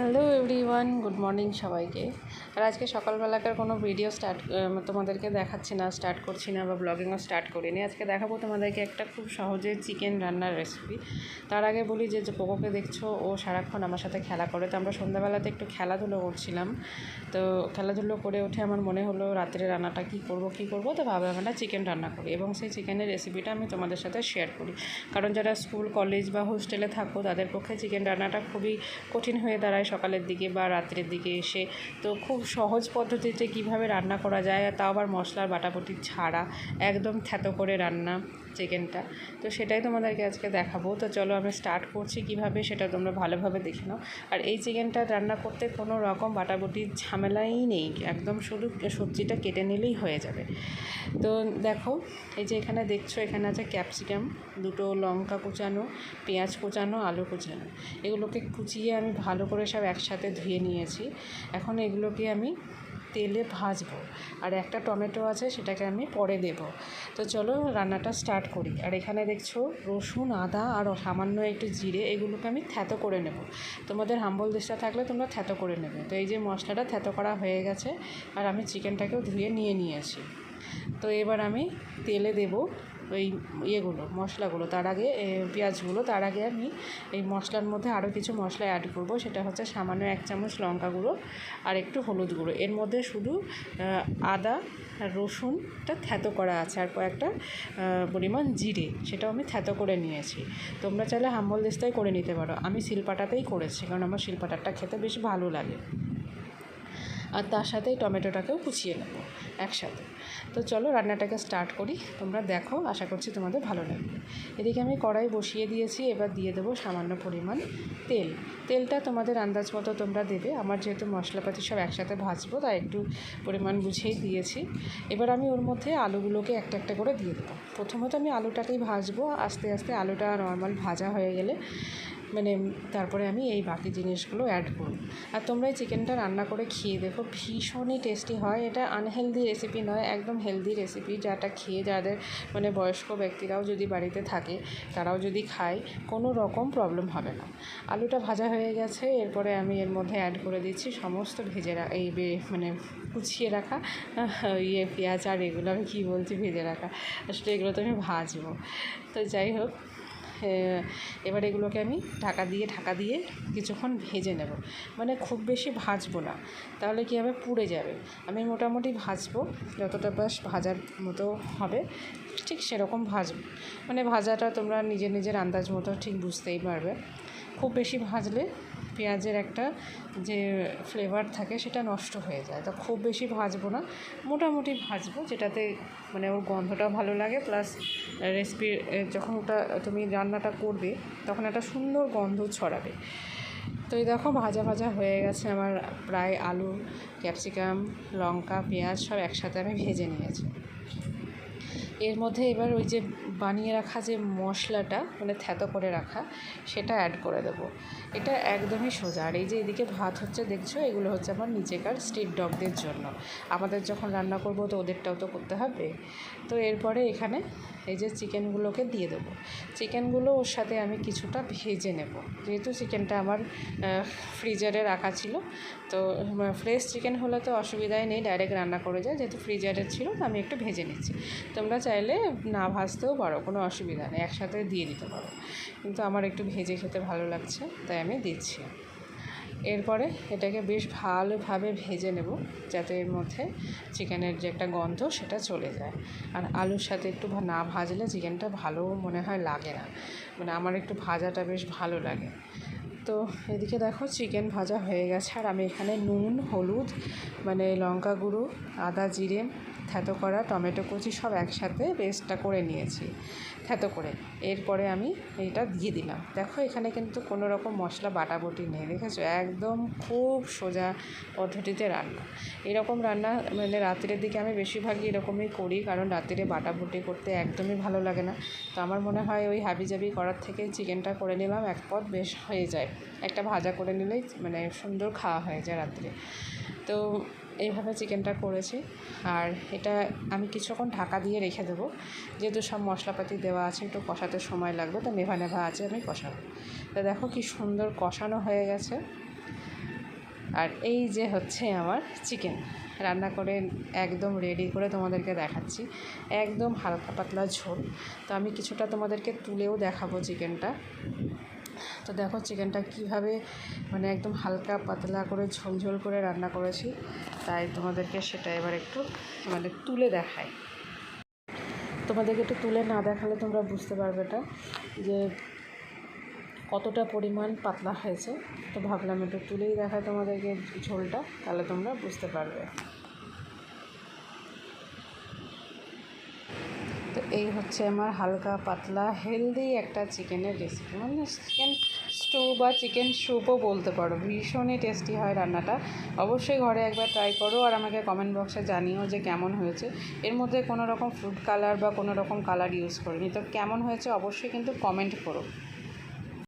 Hello everyone, good morning সবাইকে। আর আজকে সকালবেলাকার কোনো ভিডিও স্টার্ট তোমাদেরকে দেখাচ্ছি না, স্টার্ট করছি না বা ব্লগিংও স্টার্ট করিনি। আজকে দেখাবো তোমাদেরকে একটা খুব সহজে চিকেন রান্নার রেসিপি তার আগে বলি যে যে পোকোকে দেখছ, ও সারাক্ষণ আমার সাথে খেলা করে। তো আমরা সন্ধ্যাবেলাতে একটু খেলাধুলো করছিলাম। তো খেলাধুলো করে উঠে আমার মনে হলো, রাত্রে রান্নাটা কী করব কী করব? তো ভাবলাম একটা চিকেন রান্না করি এবং সেই চিকেনের রেসিপিটা আমি তোমাদের সাথে শেয়ার করি। কারণ যারা স্কুল কলেজ বা হোস্টেলে থাকো, তাদের পক্ষে চিকেন রান্নাটা খুবই কঠিন হয়ে দাঁড়ায়। সকালের দিকে বা রাত্রের দিকে এসে তো খুব সহজ পদ্ধতিতে কীভাবে রান্না করা যায়, তাও আবার মশলার বাটাবুটি ছাড়া, একদম থ্যাতো করে রান্না। চিকেনটা তো সেটাই তোমাদেরকে আজকে দেখাবো। তো চলো আমি স্টার্ট করছি কীভাবে, সেটা তোমরা ভালোভাবে দেখে নাও। আর এই চিকেনটা রান্না করতে কোনো রকম বাটাবুটির ঝামেলাই নেই। একদম শুধু সবজিটা কেটে নিলেই হয়ে যাবে। তো দেখো, এই যে এখানে দেখছ, এখানে আছে ক্যাপসিকাম দুটো লঙ্কা কুচানো, পেঁয়াজ কুচানো, আলু কুচানো। এগুলোকে কুচিয়ে আমি ভালো করে সব একসাথে ধুয়ে নিয়েছি। এখন এগুলোকে আমি তেলে ভাজবো। আর একটা টমেটো আছে, সেটাকে আমি পরে দেব। তো চলো রান্নাটা স্টার্ট করি। আর এখানে দেখছ, রসুন, আদা আর সামান্য একটু জিরে, এগুলোকে আমি থ্যাতো করে নেব। তোমাদের হাম্বল দেশটা থাকলে তোমরা থ্যাতো করে নেবে। তো এই যে মশলাটা থ্যাতো করা হয়ে গেছে, আর আমি চিকেনটাকেও ধুয়ে নিয়ে নিয়েছি। তো এবার আমি তেলে দেব ওই ইয়েগুলো, মশলাগুলো। তার আগে পেঁয়াজগুলো, তার আগে আমি এই মশলার মধ্যে আরও কিছু মশলা অ্যাড করব। সেটা হচ্ছে সামান্য এক চামচ লঙ্কা গুঁড়ো আর একটু হলুদ গুঁড়ো। এর মধ্যে শুধু আদা রসুনটা থ্যাতো করা আছে আর কয়েকটা পরিমাণ জিরে, সেটাও আমি থ্যাতো করে নিয়েছি। তোমরা চাইলে হাম্বল দিস্তায় করে নিতে পারো। আমি শিলপাটাতেই করেছি, কারণ আমার শিলপাটাটা খেতে বেশ ভালো লাগে। আর তার সাথে টমেটোটাকেও কুচিয়ে নেব একসাথে। তো চলো রান্নাটাকে স্টার্ট করি। তোমরা দেখো, আশা করছি তোমাদের ভালো লাগবে। এদিকে আমি কড়াই বসিয়ে দিয়েছি, এবার দিয়ে দেবো সামান্য পরিমাণ তেল। তেলটা তোমাদের আন্দাজ মতো তোমরা দেবে। আমার যেহেতু মশলাপাতি সব একসাথে ভাজবো, তাই একটু পরিমাণ বুঝেই দিয়েছি। এবার আমি ওর মধ্যে আলুগুলোকে একটা একটা করে দিয়ে দেবো। প্রথমত আমি আলুটাকেই ভাজবো। আস্তে আস্তে আলুটা নর্মাল ভাজা হয়ে গেলে মানে তারপরে আমি এই বাকি জিনিসগুলো অ্যাড করব আর তোমরা এই চিকেনটা রান্না করে খেয়ে দেখো, ভীষণই টেস্টি হয়। এটা আনহেলদি রেসিপি নয়, একদম হেলদি রেসিপি যাটা খেয়ে যাদের মানে বয়স্ক ব্যক্তিরাও যদি বাড়িতে থাকে, তারাও যদি খায়, কোনো রকম প্রবলেম হবে না। আলুটা ভাজা হয়ে গেছে, এরপরে আমি এর মধ্যে অ্যাড করে দিচ্ছি সমস্ত ভেজে এই মানে কুচিয়ে রাখা ইয়ে পেঁয়াজ আর এগুলো, আমি কী বলছি, ভেজে রাখা। আসলে এগুলো তো আমি ভাজবো। তো যাই হোক এবার এগুলোকে আমি ঢাকা দিয়ে ঢাকা দিয়ে কিছুক্ষণ ভেজে নেব। মানে খুব বেশি ভাজবো না। তাহলে কি হবে? পুড়ে যাবে। আমি মোটামুটি ভাজবো। যতটা বাস ভাজার মতো হবে, ঠিক সেরকম ভাজবো মানে ভাজাটা তোমরা নিজের নিজের আন্দাজ মতো ঠিক বুঝতেই পারবে। খুব বেশি ভাজলে পেঁয়াজের একটা যে ফ্লেভার থাকে সেটা নষ্ট হয়ে যায়। তো খুব বেশি ভাজবো না। মোটামুটি ভাজবো, যেটাতে মানে ওর গন্ধটা ভালো লাগে। প্লাস রেসিপি যখন ওটা তুমি রান্নাটা করবে, তখন একটা সুন্দর গন্ধ ছড়াবে। তো এই দেখো, ভাজা ভাজা হয়ে গেছে আমার প্রায় আলু ক্যাপসিকাম লঙ্কা, পেঁয়াজ সব একসাথে আমি ভেজে নিয়েছি। এর মধ্যে এবার ওই যে বানিয়ে রাখা যে মশলাটা মানে থ্যাতো করে রাখা, সেটা অ্যাড করে দেবো। এটা একদমই সোজা। আর এই যে এদিকে ভাত হচ্ছে, দেখছ? এগুলো হচ্ছে আমার নিচেকার স্ট্রিট ডগদের জন্য। আমাদের যখন রান্না করব, তো ওদেরটাও তো করতে হবে। তো এরপরে এখানে এই যে চিকেনগুলোকে দিয়ে দেবো। চিকেনগুলো ওর সাথে আমি কিছুটা ভেজে নেব। যেহেতু চিকেনটা আমার ফ্রিজারে রাখা ছিল, তো ফ্রেশ চিকেন হলে তো অসুবিধাই নেই। ডাইরেক্ট রান্না করে যায়। যেহেতু ফ্রিজারে ছিল, তো আমি একটু ভেজে নিচ্ছি। তোমরা চাইলে না ভাজতেও পারো, কোনো অসুবিধা নেই, একসাথে দিয়ে দিতে পারো। কিন্তু আমার একটু ভেজে খেতে ভালো লাগছে, তাই আমি দিচ্ছি। এরপরে এটাকে বেশ ভালোভাবে ভেজে নেব, যাতে এর মধ্যে চিকেনের যে একটা গন্ধ সেটা চলে যায়। আর আলুর সাথে একটু না ভাজলে চিকেনটা ভালো মনে হয় লাগে না। মানে আমার একটু ভাজাটা বেশ ভালো লাগে। তো এদিকে দেখো চিকেন ভাজা হয়ে গেছে, আর আমি এখানে নুন, হলুদ মানে লঙ্কা গুঁড়ো, আদা, জিরে থ্যাতো করা টমেটো কুচি সব একসাথে পেস্টটা করে নিয়েছি থ্যাতো করে। এরপরে আমি এইটা দিয়ে দিলাম। দেখো এখানে কিন্তু কোনো রকম মশলা বাটাবটি নেই, দেখেছ? একদম খুব সোজা পদ্ধতিতে রান্না। এরকম রান্না মানে রাত্রের দিকে আমি বেশিরভাগই এরকমই করি, কারণ রাত্রে বাটাবুটি করতে একদমই ভালো লাগে না। তো আমার মনে হয় ওই হাবিজাবি করার থেকে চিকেনটা করে নিলাম, এক পদ বেশ হয়ে যায়। একটা ভাজা করে নিলেই মানে সুন্দর খাওয়া হয়ে যায় রাত্রে। তো এইভাবে চিকেনটা করেছি। আর এটা আমি কিছুক্ষণ ঢাকা দিয়ে রেখে দেবো। যেহেতু সব মশলাপাতি দেওয়া আছে, একটু কষাতে সময় লাগবে, তো নেভা নেভা আছে, আমি কষাবো। তো দেখো কি সুন্দর কষানো হয়ে গেছে। আর এই যে হচ্ছে আমার চিকেন। রান্না করে একদম রেডি করে তোমাদেরকে দেখাচ্ছি। একদম হালকা পাতলা ঝোল। তো আমি কিছুটা তোমাদেরকে তুলেও দেখাবো চিকেনটা। তো দেখো চিকেনটা কীভাবে মানে একদম হালকা পাতলা করে ঝোল ঝোল করে রান্না করেছি। তাই তোমাদেরকে সেটা এবার একটু মানে তুলে দেখাই। তোমাদেরকে একটু তুলে না দেখালে তোমরা বুঝতে পারবে এটা, যে কতটা পরিমাণ পাতলা হয়েছে। তো ভাবলাম একটু তুলেই দেখায় তোমাদেরকে ঝোলটা, তাহলে তোমরা বুঝতে পারবে। এই হচ্ছে আমার হালকা পাতলা হেলদি একটা চিকেনের রেসিপি মানে চিকেন স্টু বা চিকেন স্যুপও বলতে পারো, ভীষণই টেস্টি হয় রান্নাটা। অবশ্যই ঘরে একবার ট্রাই করো আর আমাকে কমেন্ট বক্সে জানিও যে কেমন হয়েছে। এর মধ্যে কোনো রকম ফুড কালার বা কোনো রকম কালার ইউজ করিনি। তো কেমন হয়েছে অবশ্যই কিন্তু কমেন্ট করো।